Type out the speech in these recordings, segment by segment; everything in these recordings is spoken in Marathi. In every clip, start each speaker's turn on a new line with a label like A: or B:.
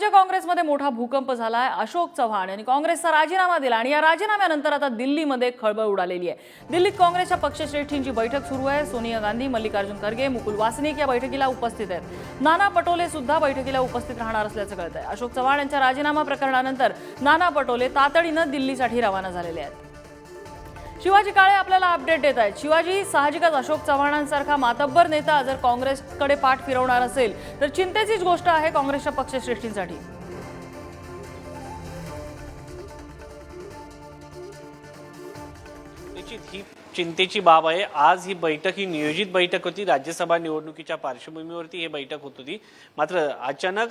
A: राज्य काँग्रेसमध्ये मोठा भूकंप झाला आहे अशोक चव्हाण यांनी काँग्रेसचा राजीनामा दिला आणि या राजीनाम्यानंतर आता दिल्लीमध्ये खळबळ उडालेली आहे. दिल्लीत काँग्रेसच्या पक्षश्रेष्ठींची बैठक सुरू आहे. सोनिया गांधी मल्लिकार्जुन खरगे मुकुल वासनिक या बैठकीला उपस्थित आहेत. नाना पटोले सुद्धा बैठकीला उपस्थित राहणार असल्याचं कळत आहे अशोक चव्हाण यांच्या राजीनामा प्रकरणानंतर नाना पटोले तातडीनं दिल्लीसाठी रवाना झालेले आहेत. शिवाजी काळे आपल्याला अपडेट देत आहेत. शिवाजी साहजिकच अशोक चव्हाणांसारखा मातब्बर नेता जर काँग्रेसकडे पाठ फिरवणार असेल तर चिंतेचीच गोष्ट आहे काँग्रेसच्या पक्षश्रेष्ठींसाठी.
B: चिंतेची बाब आहे. आज ही बैठक ही नियोजित बैठक होती. राज्यसभा निवडणुकीच्या पार्श्वभूमीवरती ही बैठक होत होती. मात्र अचानक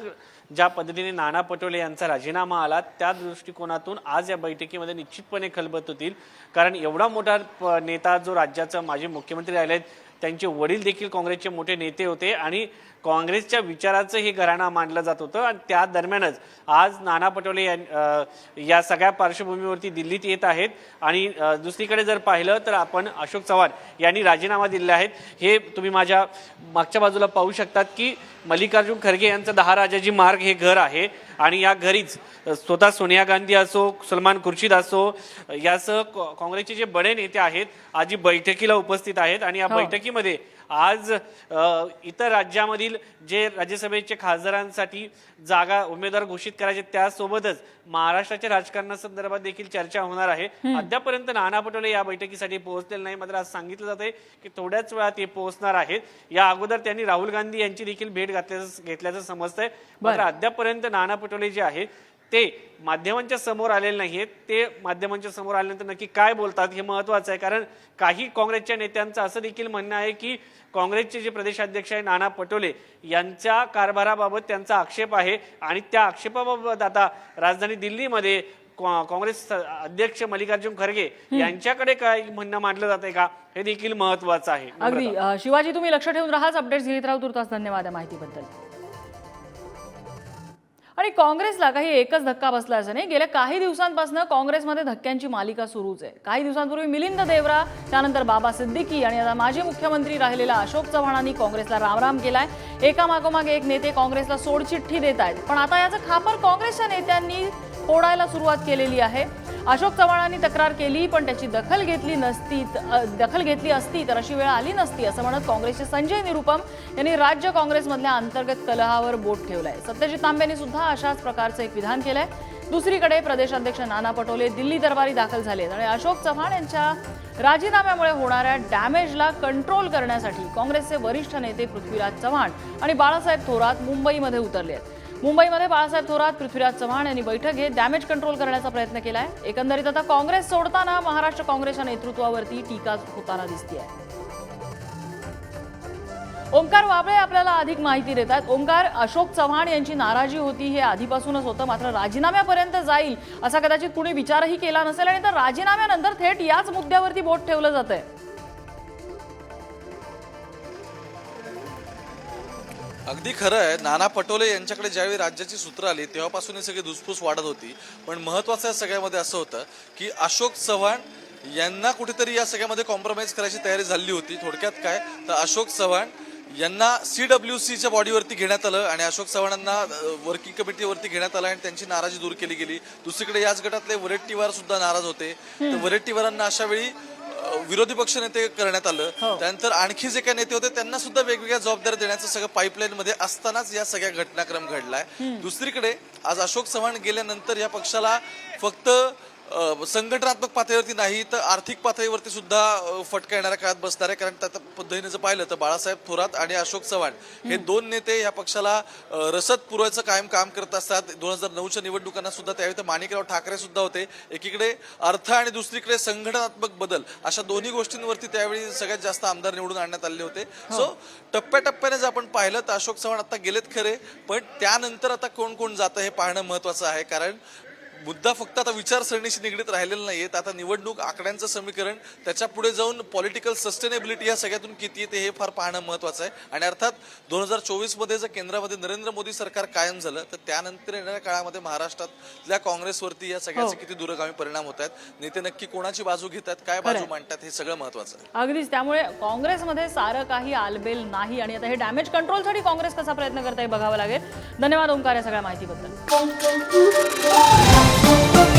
B: ज्या पद्धतीने नाना पटोले यांचा राजीनामा आला त्या दृष्टिकोनातून आज या बैठकीमध्ये निश्चितपणे खलबत होतील. कारण एवढा मोठा प- नेता जो राज्याचा माजी मुख्यमंत्री राहिले आहेत त्यांचे वडील देखील काँग्रेसचे मोठे नेते होते आणि काँग्रेसच्या विचाराचं हे घराणा मांडलं जात होतं. आणि त्या दरम्यानच आज नाना पटोले यां- सगळ्या पार्श्वभूमीवरती दिल्लीत येत आहेत. आणि दुसरीकडे जर पाहिलं तर आपण अशोक चव्हाण यांनी राजीनामा दिले आहेत हे तुम्ही माझ्या मागच्या बाजूला पाहू शकतात की मल्लिकार्जुन खरगे यांचं दहा राजाजी मार्ग हे घर आहे. आणि या घरीच स्वतः सोनिया गांधी असो सलमान खुर्शीद असो यासह काँग्रेसचे जे बडे नेते आहेत आज बैठकीला उपस्थित आहेत. आणि या
A: हो.
B: बैठकीमध्ये आज इतर राज्यामधील जे राज्यसभेचे खासदारांसाठी जागा उमेदवार घोषित करायचे त्यासोबतच महाराष्ट्राच्या राजकारणासंदर्भात देखील चर्चा होणार आहे. अद्यापर्यंत नाना पटोले या बैठकीसाठी पोहोचलेले नाही मात्र आज सांगितलं जात आहे की थोड्याच वेळात ते पोहोचणार आहेत. या अगोदर त्यांनी राहुल गांधी यांची देखील भेट घातल्याचं घेतल्याचं समजतंय. मात्र अद्यापर्यंत नाना पटोले जे आहे ते माध्यमांच्या समोर आलेले नाहीयेत. ते माध्यमांच्या समोर आल्यानंतर नक्की काय बोलतात हे महत्वाचं आहे. कारण काही काँग्रेसच्या नेत्यांचं असं देखील म्हणणं आहे की काँग्रेसचे जे प्रदेशाध्यक्ष आहे नाना पटोले यांच्या कारभाराबाबत त्यांचा आक्षेप आहे. आणि त्या आक्षेपाबाबत आता राजधानी दिल्लीमध्ये काँग्रेस अध्यक्ष मल्लिकार्जुन खरगे यांच्याकडे काय म्हणणं मांडलं जाते का? हे देखील महत्वाचं आहे.
A: अगदी. शिवाजी तुम्ही लक्ष ठेवून राहाच. अपडेट्स घेत राहू. तुर्तास धन्यवाद या माहितीबद्दल. आणि काँग्रेसला काही एकच धक्का बसला असं नाही. गेल्या काही दिवसांपासून काँग्रेसमध्ये धक्क्यांची मालिका सुरूच आहे. काही दिवसांपूर्वी मिलिंद देवरा त्यानंतर बाबा सिद्दीकी आणि आता माजी मुख्यमंत्री राहिलेला अशोक चव्हाणांनी काँग्रेसला रामराम केलाय. एका मागोमाग एक नेते काँग्रेसला सोडचिठ्ठी देत आहेत पण आता याचं खापर काँग्रेसच्या नेत्यांनी फोडायला सुरुवात केलेली आहे. अशोक चव्हाणांनी तक्रार केली पण त्याची दखल घेतली नसती दखल घेतली असती तर अशी वेळ आली नसती असं म्हणत काँग्रेसचे संजय निरुपम यांनी राज्य काँग्रेसमधल्या अंतर्गत कलहावर बोट ठेवलाय. सत्यजित तांबेंनी सुद्धा अशाच प्रकारचं एक विधान केलंय. दुसरीकडे प्रदेशाध्यक्ष नाना पटोले दिल्ली दरबारी दाखल झाले आणि अशोक चव्हाण यांच्या राजीनाम्यामुळे होणाऱ्या डॅमेजला कंट्रोल करण्यासाठी काँग्रेसचे वरिष्ठ नेते पृथ्वीराज चव्हाण आणि बाळासाहेब थोरात मुंबईमध्ये उतरले आहेत. मुंबईमध्ये बाळासाहेब थोरात पृथ्वीराज चव्हाण यांनी बैठक घेत डॅमेज कंट्रोल करण्याचा प्रयत्न केला आहे एकंदरीत आता काँग्रेस सोडताना महाराष्ट्र काँग्रेसच्या नेतृत्वावरती टीका होताना दिसते ओंकार वाबळे आपल्याला अधिक माहिती देत आहेत ओंकार अशोक चव्हाण यांची नाराजी होती हे आधीपासूनच होतं मात्र राजीनाम्यापर्यंत जाईल असा कदाचित कुणी विचारही केला नसेल आणि तर राजीनाम्यानंतर थेट याच मुद्द्यावरती बोट ठेवलं जात आहे
C: अगदी खरं आहे. नाना पटोले यांच्याकडे ज्यावेळी राज्याची सूत्र आली तेव्हापासून ही सगळी धुसफूस वाढत होती. पण महत्वाचं या सगळ्यामध्ये असं होतं की अशोक चव्हाण यांना कुठेतरी या सगळ्यामध्ये कॉम्प्रोमाइज करायची तयारी झाली होती. थोडक्यात काय? तर अशोक चव्हाण यांना सी डब्ल्यू सीच्या बॉडीवरती घेण्यात आलं आणि अशोक चव्हाणांना वर्किंग कमिटीवरती घेण्यात आलं आणि त्यांची नाराजी दूर केली गेली. दुसरीकडे याच गटातले वरेट्टीवार सुद्धा नाराज होते. तर वरेट्टीवारांना अशा वेळी विरोधी पक्ष नेते करण्यात आलं. त्यानंतर आणखी जे काही नेते होते त्यांना सुद्धा वेगवेगळ्या जबाबदाऱ्या देण्याचं सगळं पाईपलाईन मध्ये असतानाच या सगळ्या घटनाक्रम घडलाय. दुसरीकडे आज अशोक चव्हाण गेल्यानंतर या पक्षाला फक्त संघटनात्मक पातळीवरती नाही तर आर्थिक पातळीवरती सुद्धा फटका येणाऱ्या काळात बसणार आहे कारण त्या पद्धतीने जर पाहिलं तर बाळासाहेब थोरात आणि अशोक चव्हाण हे दोन नेते या पक्षाला रसद पुरवायचं कायम काम करत असतात. दोन हजार नऊच्या निवडणुकांना सुद्धा त्यावेळी तर माणिकराव ठाकरे सुद्धा होते. एकीकडे अर्थ आणि दुसरीकडे संघटनात्मक बदल अशा दोन्ही गोष्टींवरती त्यावेळी सगळ्यात जास्त आमदार निवडून आणण्यात आले होते. सो टप्प्याटप्प्याने जर आपण पाहिलं तर अशोक चव्हाण आता गेलेत खरे पण त्यानंतर आता कोण कोण जातं हे पाहणं महत्वाचं आहे. कारण मुद्दा फक्त आता विचारसरणीशी निगडीत राहिलेला नाहीये. तर आता निवडणूक आकड्यांचं समीकरण त्याच्या पुढे जाऊन पॉलिटिकल सस्टेनेबिलिटी या सगळ्यातून किती येते हे फार पाहणं महत्वाचं आहे. आणि अर्थात दोन हजार चोवीसमध्ये जर केंद्रामध्ये नरेंद्र मोदी सरकार कायम झालं तर त्यानंतर येणाऱ्या काळामध्ये महाराष्ट्रातल्या काँग्रेसवरती या सगळ्याचे किती दूरगामी परिणाम होत आहेत. नेते नक्की कोणाची बाजू घेतात काय बाजू मांडतात हे सगळं महत्वाचं आहे.
A: अगदीच. त्यामुळे काँग्रेसमध्ये सारं काही आलबेल नाही आणि आता हे डॅमेज कंट्रोलसाठी काँग्रेस कसा प्रयत्न करता हे बघावं लागेल. धन्यवाद ओंकार या सगळ्या माहितीबद्दल. Oh, oh.